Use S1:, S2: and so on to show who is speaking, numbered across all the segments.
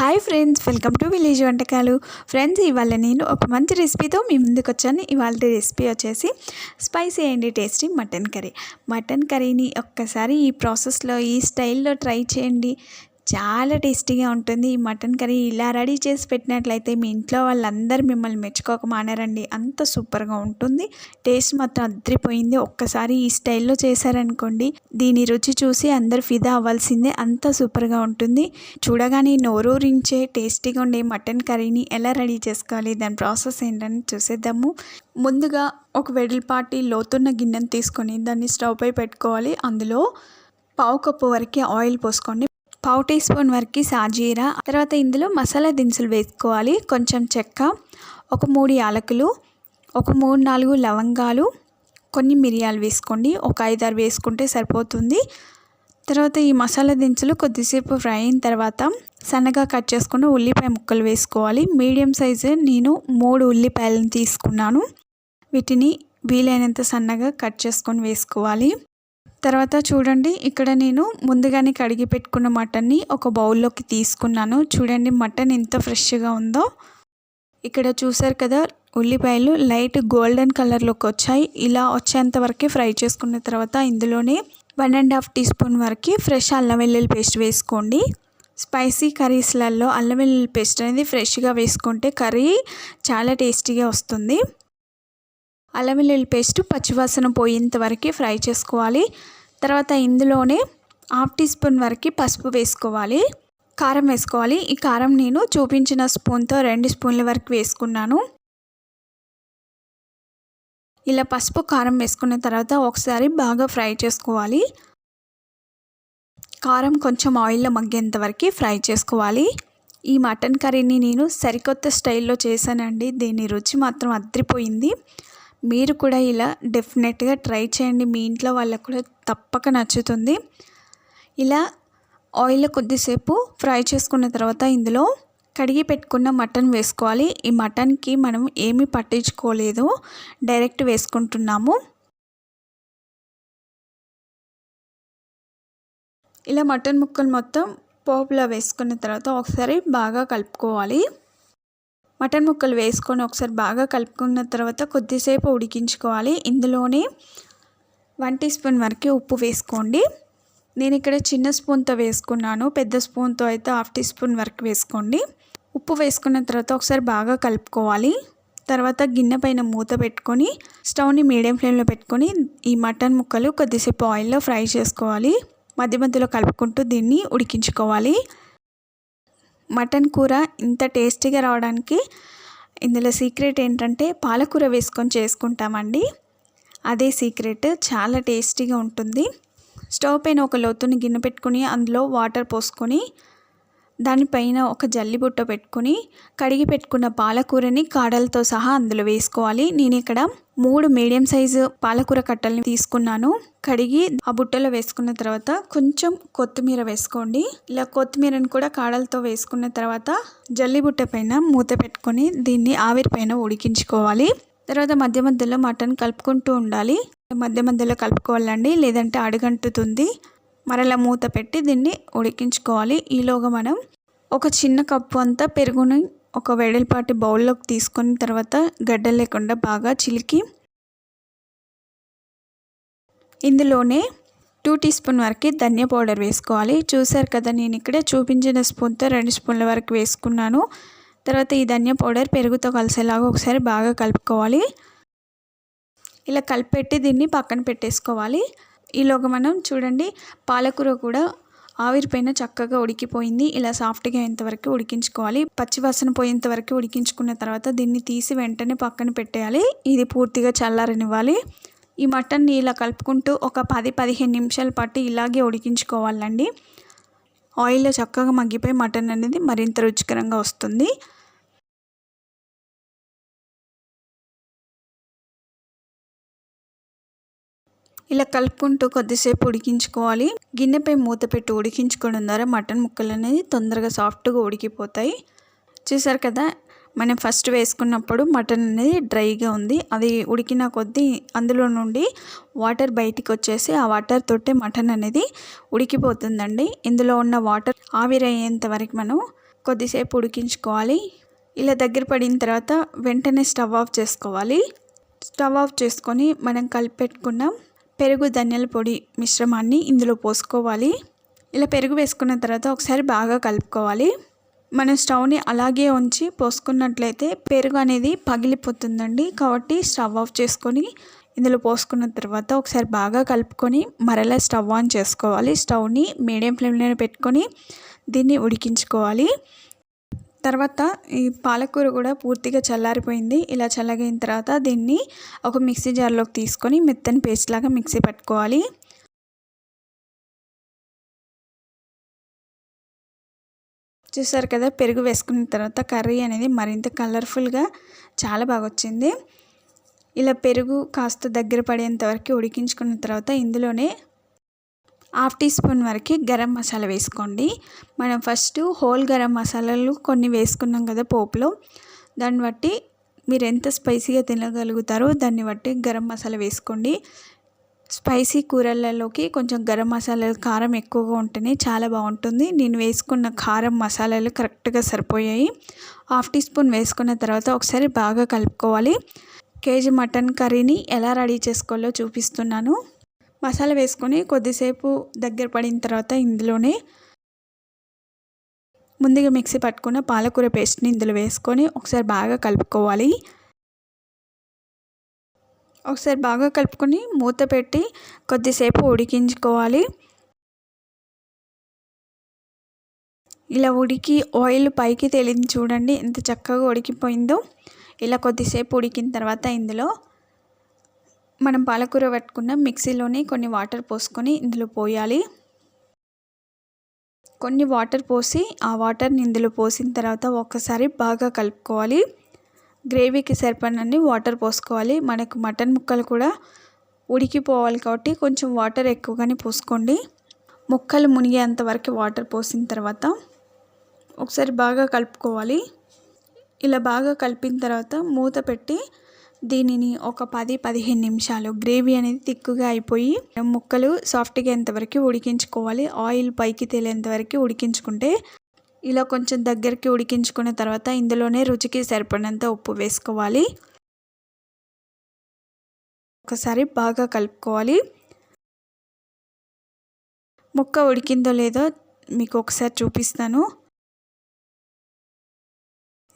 S1: Hi friends welcome to village వంటకాలు. Friends ఇవాళ నేను ఒక మంచి రెసిపీతో మీ ముందుకు వచ్చాను. ఇవాళ రెసిపీ వచ్చేసి spicy and tasty mutton curry. Mutton కర్రీని ఒక్కసారి ఈ ప్రాసెస్లో ఈ స్టైల్లో ట్రై చేయండి. చాలా టేస్టీగా ఉంటుంది. ఈ మటన్ కర్రీ ఇలా రెడీ చేసి పెట్టినట్లయితే మీ ఇంట్లో వాళ్ళందరూ మిమ్మల్ని మెచ్చుకోక మానేరండి. అంత సూపర్గా ఉంటుంది. టేస్ట్ మాత్రం అద్రిపోయింది. ఒక్కసారి ఈ స్టైల్లో చేశారనుకోండి దీని రుచి చూసి అందరు ఫిదా అవ్వాల్సిందే. అంత సూపర్గా ఉంటుంది. చూడగానే నోరూరించే టేస్టీగా ఉండే మటన్ కర్రీని ఎలా రెడీ చేసుకోవాలి దాని ప్రాసెస్ ఏంటని చూసేద్దాము. ముందుగా ఒక వెడల్పాటి లోతున్న గిన్నెను తీసుకొని దాన్ని స్టవ్ పై పెట్టుకోవాలి. అందులో పావు కప్పు వరకు ఆయిల్ పోసుకోండి. పావు టీ స్పూన్ వరకు సాజీరా తర్వాత ఇందులో మసాలా దినుసులు వేసుకోవాలి కొంచెం చెక్క ఒక మూడు యాలకులు ఒక మూడు నాలుగు లవంగాలు కొన్ని మిరియాలు వేసుకోండి ఒక ఐదారు వేసుకుంటే సరిపోతుంది. తర్వాత ఈ మసాలా దినుసులు కొద్దిసేపు ఫ్రై అయిన తర్వాత సన్నగా కట్ చేసుకుని ఉల్లిపాయ ముక్కలు వేసుకోవాలి. మీడియం సైజు నేను మూడు ఉల్లిపాయలను తీసుకున్నాను. వీటిని వీలైనంత సన్నగా కట్ చేసుకొని వేసుకోవాలి. తర్వాత చూడండి ఇక్కడ నేను ముందుగానే కడిగి పెట్టుకున్న మటన్ని ఒక బౌల్లోకి తీసుకున్నాను. చూడండి మటన్ ఎంత ఫ్రెష్గా ఉందో. ఇక్కడ చూసారు కదా ఉల్లిపాయలు లైట్ గోల్డెన్ కలర్లోకి వచ్చాయి. ఇలా వచ్చేంత వరకే ఫ్రై చేసుకున్న తర్వాత ఇందులోనే one and half teaspoon వరకు ఫ్రెష్ అల్లం వెల్లుల్లి పేస్ట్ వేసుకోండి. స్పైసీ కర్రీస్లలో అల్లం వెల్లుల్లి పేస్ట్ అనేది ఫ్రెష్గా వేసుకుంటే కర్రీ చాలా టేస్టీగా వస్తుంది. అల్లం వెల్లుల్లి పేస్ట్ పచ్చివాసన పోయేంత వరకు ఫ్రై చేసుకోవాలి. తర్వాత ఇందులోనే హాఫ్ టీ స్పూన్ వరకు పసుపు వేసుకోవాలి. కారం వేసుకోవాలి. ఈ కారం నేను చూపించిన స్పూన్తో రెండు స్పూన్ల వరకు వేసుకున్నాను. ఇలా పసుపు కారం వేసుకున్న తర్వాత ఒకసారి బాగా ఫ్రై చేసుకోవాలి. కారం కొంచెం ఆయిల్లో మగ్గేంత వరకు ఫ్రై చేసుకోవాలి. ఈ మటన్ కర్రీని నేను సరికొత్త స్టైల్లో చేశానండి. దీని రుచి మాత్రం అద్రిపోయింది మీరు కూడా ఇలా డెఫినెట్గా ట్రై చేయండి. మీ ఇంట్లో వాళ్ళకు కూడా తప్పక నచ్చుతుంది. ఇలా ఆయిల్ కొద్దిసేపు ఫ్రై చేసుకున్న తర్వాత ఇందులో కడిగి పెట్టుకున్న మటన్ వేసుకోవాలి. ఈ మటన్కి మనం ఏమీ పట్టించుకోలేదు. డైరెక్ట్ వేసుకుంటున్నాము. ఇలా మటన్ ముక్కలు మొత్తం పోపులో వేసుకున్న తర్వాత ఒకసారి బాగా కలుపుకోవాలి. మటన్ ముక్కలు వేసుకొని ఒకసారి బాగా కలుపుకున్న తర్వాత కొద్దిసేపు ఉడికించుకోవాలి. ఇందులోనే వన్ టీ స్పూన్ వరకు ఉప్పు వేసుకోండి. నేను ఇక్కడ చిన్న స్పూన్తో వేసుకున్నాను. పెద్ద స్పూన్తో అయితే హాఫ్ టీ స్పూన్ వరకు వేసుకోండి. ఉప్పు వేసుకున్న తర్వాత ఒకసారి బాగా కలుపుకోవాలి. తర్వాత గిన్నె పైన మూత పెట్టుకొని స్టవ్ని మీడియం ఫ్లేమ్లో పెట్టుకొని ఈ మటన్ ముక్కలు కొద్దిసేపు ఆయిల్లో ఫ్రై చేసుకోవాలి. మధ్య మధ్యలో కలుపుకుంటూ దీన్ని ఉడికించుకోవాలి. మటన్ కూర ఇంత టేస్టీగా రావడానికి ఇందులో సీక్రెట్ ఏంటంటే పాలకూర వేసుకొని చేసుకుంటామండి. అదే సీక్రెట్ చాలా టేస్టీగా ఉంటుంది. స్టవ్ పైన ఒక లోతుని గిన్నె పెట్టుకొని అందులో వాటర్ పోసుకొని దానిపైన ఒక జల్లి బుట్ట పెట్టుకొని కడిగి పెట్టుకున్న పాలకూరని కాడలతో సహా అందులో వేసుకోవాలి. నేను ఇక్కడ మూడు మీడియం సైజు పాలకూర కట్టల్ని తీసుకున్నాను. కడిగి ఆ బుట్టలో వేసుకున్న తర్వాత కొంచెం కొత్తిమీర వేసుకోండి. ఇలా కొత్తిమీరని కూడా కాడలతో వేసుకున్న తర్వాత జల్లి బుట్ట పైన మూత పెట్టుకొని దీన్ని ఆవిరి పైన ఉడికించుకోవాలి. తర్వాత మధ్య మధ్యలో మటన్ కలుపుకుంటూ ఉండాలి. మధ్య మధ్యలో కలుపుకోవాలండి లేదంటే అడుగంటుతుంది. మరలా మూత పెట్టి దీన్ని ఉడికించుకోవాలి. ఈలోగా మనం ఒక చిన్న కప్పు అంతా పెరుగుని ఒక వెడల్పాటి బౌల్లోకి తీసుకున్న తర్వాత గడ్డ లేకుండా బాగా చిలికి ఇందులోనే టూ టీ స్పూన్ వరకు ధనియా పౌడర్ వేసుకోవాలి. చూసారు కదా నేను ఇక్కడ చూపించిన స్పూన్తో రెండు స్పూన్ల వరకు వేసుకున్నాను. తర్వాత ఈ ధనియా పౌడర్ పెరుగుతో కలిసేలాగా ఒకసారి బాగా కలుపుకోవాలి. ఇలా కలిపెట్టి దీన్ని పక్కన పెట్టేసుకోవాలి. ఈలోగా మనం చూడండి పాలకూర కూడా ఆవిరిపైన చక్కగా ఉడికిపోయింది. ఇలా సాఫ్ట్గా అయ్యేంతవరకు ఉడికించుకోవాలి. పచ్చివాసన పోయేంత వరకు ఉడికించుకున్న తర్వాత దీన్ని తీసి వెంటనే పక్కన పెట్టేయాలి. ఇది పూర్తిగా చల్లారనివ్వాలి. ఈ మటన్ని ఇలా కలుపుకుంటూ ఒక పది పదిహేను నిమిషాల పాటు ఇలాగే ఉడికించుకోవాలండి. ఆయిల్లో చక్కగా మగ్గిపోయి మటన్ అనేది మరింత రుచికరంగా వస్తుంది. ఇలా కలుపుకుంటూ కొద్దిసేపు ఉడికించుకోవాలి. గిన్నెపై మూత పెట్టి ఉడికించుకోవడం ద్వారా మటన్ ముక్కలు అనేది తొందరగా సాఫ్ట్గా ఉడికిపోతాయి. చూసారు కదా మనం ఫస్ట్ వేసుకున్నప్పుడు మటన్ అనేది డ్రైగా ఉంది. అది ఉడికిన కొద్దీ అందులో నుండి వాటర్ బయటికి వచ్చేసి ఆ వాటర్ తోటే మటన్ అనేది ఉడికిపోతుందండి. ఇందులో ఉన్న వాటర్ ఆవిరయ్యేంత వరకు మనం కొద్దిసేపు ఉడికించుకోవాలి. ఇలా దగ్గర పడిన తర్వాత వెంటనే స్టవ్ ఆఫ్ చేసుకోవాలి. స్టవ్ ఆఫ్ చేసుకొని మనం కలిపెట్టుకున్న పెరుగు ధనియాల పొడి మిశ్రమాన్ని ఇందులో పోసుకోవాలి. ఇలా పెరుగు వేసుకున్న తర్వాత ఒకసారి బాగా కలుపుకోవాలి. మనం స్టవ్ని అలాగే ఉంచి పోసుకున్నట్లయితే పెరుగు అనేది పగిలిపోతుందండి. కాబట్టి స్టవ్ ఆఫ్ చేసుకొని ఇందులో పోసుకున్న తర్వాత ఒకసారి బాగా కలుపుకొని మరలా స్టవ్ ఆన్ చేసుకోవాలి. స్టవ్ని మీడియం ఫ్లేమ్లో పెట్టుకొని దీన్ని ఉడికించుకోవాలి. తర్వాత ఈ పాలకూర కూడా పూర్తిగా చల్లారిపోయింది. ఇలా చల్లగైన తర్వాత దీన్ని ఒక మిక్సీ జార్లోకి తీసుకొని మెత్తని పేస్ట్ లాగా మిక్సీ పట్టుకోవాలి. చూసారు కదా పెరుగు వేసుకున్న తర్వాత కర్రీ అనేది మరింత కలర్ఫుల్గా చాలా బాగా వచ్చింది. ఇలా పెరుగు కాస్త దగ్గర పడేంత వరకు ఉడికించుకున్న తర్వాత ఇందులోనే హాఫ్ టీ స్పూన్ వరకు గరం మసాలా వేసుకోండి. మనం ఫస్ట్ హోల్ గరం మసాలాలు కొన్ని వేసుకున్నాం కదా పోపులో. దాన్ని బట్టి మీరు ఎంత స్పైసీగా తినగలుగుతారో దాన్ని బట్టి గరం మసాలా వేసుకోండి. స్పైసీ కూరలలోకి కొంచెం గరం మసాలాలు కారం ఎక్కువగా ఉంటేనే చాలా బాగుంటుంది. నేను వేసుకున్న కారం మసాలాలు కరెక్ట్గా సరిపోయాయి. హాఫ్ టీ స్పూన్ వేసుకున్న తర్వాత ఒకసారి బాగా కలుపుకోవాలి. కేజీ మటన్ కర్రీని ఎలా రెడీ చేసుకోవాలో చూపిస్తున్నాను. మసాలా వేసుకొని కొద్దిసేపు దగ్గర పడిన తర్వాత ఇందులోనే ముందుగా మిక్సీ పట్టుకున్న పాలకూర పేస్ట్ని ఇందులో వేసుకొని ఒకసారి బాగా కలుపుకోవాలి. ఒకసారి బాగా కలుపుకొని మూత పెట్టి కొద్దిసేపు ఉడికించుకోవాలి. ఇలా ఉడికి ఆయిల్ పైకి తేలింది చూడండి ఎంత చక్కగా ఉడికిపోయిందో. ఇలా కొద్దిసేపు ఉడికిన తర్వాత ఇందులో మనం పాలకూర పట్టుకున్న మిక్సీలోనే కొన్ని వాటర్ పోసుకొని ఇందులో పోయాలి. కొన్ని వాటర్ పోసి ఆ వాటర్ని ఇందులో పోసిన తర్వాత ఒక్కసారి బాగా కలుపుకోవాలి. గ్రేవీకి సరిపడినన్ని వాటర్ పోసుకోవాలి. మనకు మటన్ ముక్కలు కూడా ఉడికిపోవాలి కాబట్టి కొంచెం వాటర్ ఎక్కువగానే పోసుకోండి. ముక్కలు మునిగేంత వరకు వాటర్ పోసిన తర్వాత ఒకసారి బాగా కలుపుకోవాలి. ఇలా బాగా కలిపిన తర్వాత మూత పెట్టి దీనిని ఒక పది పదిహేను నిమిషాలు గ్రేవీ అనేది తిక్కుగా అయిపోయి ముక్కలు సాఫ్ట్గా ఎంతవరకు ఉడికించుకోవాలి ఆయిల్ పైకి తేలేంత వరకు ఉడికించుకుంటే ఇలా కొంచెం దగ్గరికి ఉడికించుకున్న తర్వాత ఇందులోనే రుచికి సరిపడినంత ఉప్పు వేసుకోవాలి. ఒకసారి బాగా కలుపుకోవాలి. ముక్క ఉడికిందో లేదో మీకు ఒకసారి చూపిస్తాను.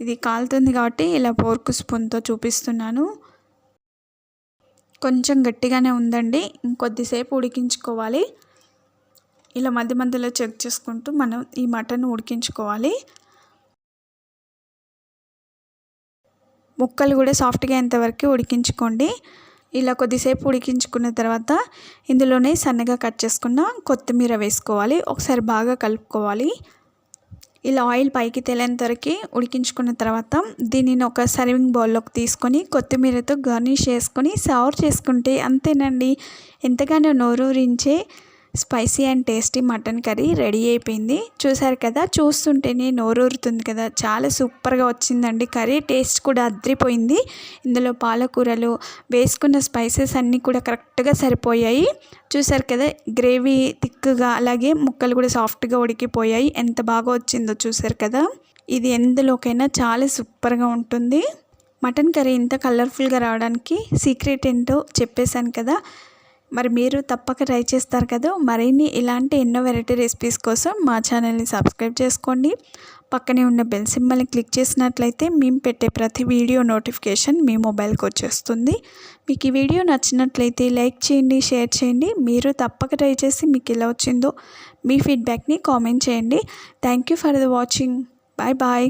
S1: ఇది కాలుతుంది కాబట్టి ఇలా పోర్కు స్పూన్తో చూపిస్తున్నాను. కొంచెం గట్టిగానే ఉందండి. ఇంకొద్దిసేపు ఉడికించుకోవాలి. ఇలా మధ్య మధ్యలో చెక్ చేసుకుంటూ మనం ఈ మటన్ ఉడికించుకోవాలి. ముక్కలు కూడా సాఫ్ట్గా అయ్యేంతవరకు ఉడికించుకోండి. ఇలా కొద్దిసేపు ఉడికించుకున్న తర్వాత ఇందులోనే సన్నగా కట్ చేసుకున్న కొత్తిమీర వేసుకోవాలి. ఒకసారి బాగా కలుపుకోవాలి. ఇలా ఆయిల్ పైకి తేలేంతవరకు ఉడికించుకున్న తర్వాత దీనిని ఒక సర్వింగ్ బౌల్లోకి తీసుకొని కొత్తిమీరతో గార్నిష్ చేసుకొని సర్వ్ చేసుకుంటే అంతేనండి. ఎంతగానో నోరూరించే spicy and tasty mutton curry ready అయిపోయింది. చూసారు కదా చూస్తుంటేనే నోరూరుతుంది కదా. చాలా సూపర్గా వచ్చిందండి కర్రీ. టేస్ట్ కూడా అద్రిపోయింది. ఇందులో పాలకూరలు వేసుకున్న స్పైసెస్ అన్నీ కూడా కరెక్ట్గా సరిపోయాయి. చూసారు కదా గ్రేవీ థిక్గా అలాగే ముక్కలు కూడా సాఫ్ట్గా ఉడికిపోయాయి. ఎంత బాగా వచ్చిందో చూసారు కదా. ఇది ఎందులోకైనా చాలా సూపర్గా ఉంటుంది. మటన్ కర్రీ ఇంత కలర్ఫుల్గా రావడానికి సీక్రెట్ ఏంటో చెప్పేశాను కదా. మరి మీరు తప్పక ట్రై చేస్తారు కదా. మరిన్ని ఇలాంటి ఎన్నో వెరైటీ రెసిపీస్ కోసం మా ఛానల్ని సబ్స్క్రైబ్ చేసుకోండి. పక్కనే ఉన్న బెల్ సింబల్ని క్లిక్ చేసినట్లయితే మేము పెట్టే ప్రతి వీడియో నోటిఫికేషన్ మీ మొబైల్కి వచ్చేస్తుంది. మీకు ఈ వీడియో నచ్చినట్లయితే లైక్ చేయండి షేర్ చేయండి. మీరు తప్పక ట్రై చేసి మీకు ఎలా వచ్చిందో మీ ఫీడ్బ్యాక్ని కామెంట్ చేయండి. Thank you for the watching. Bye bye.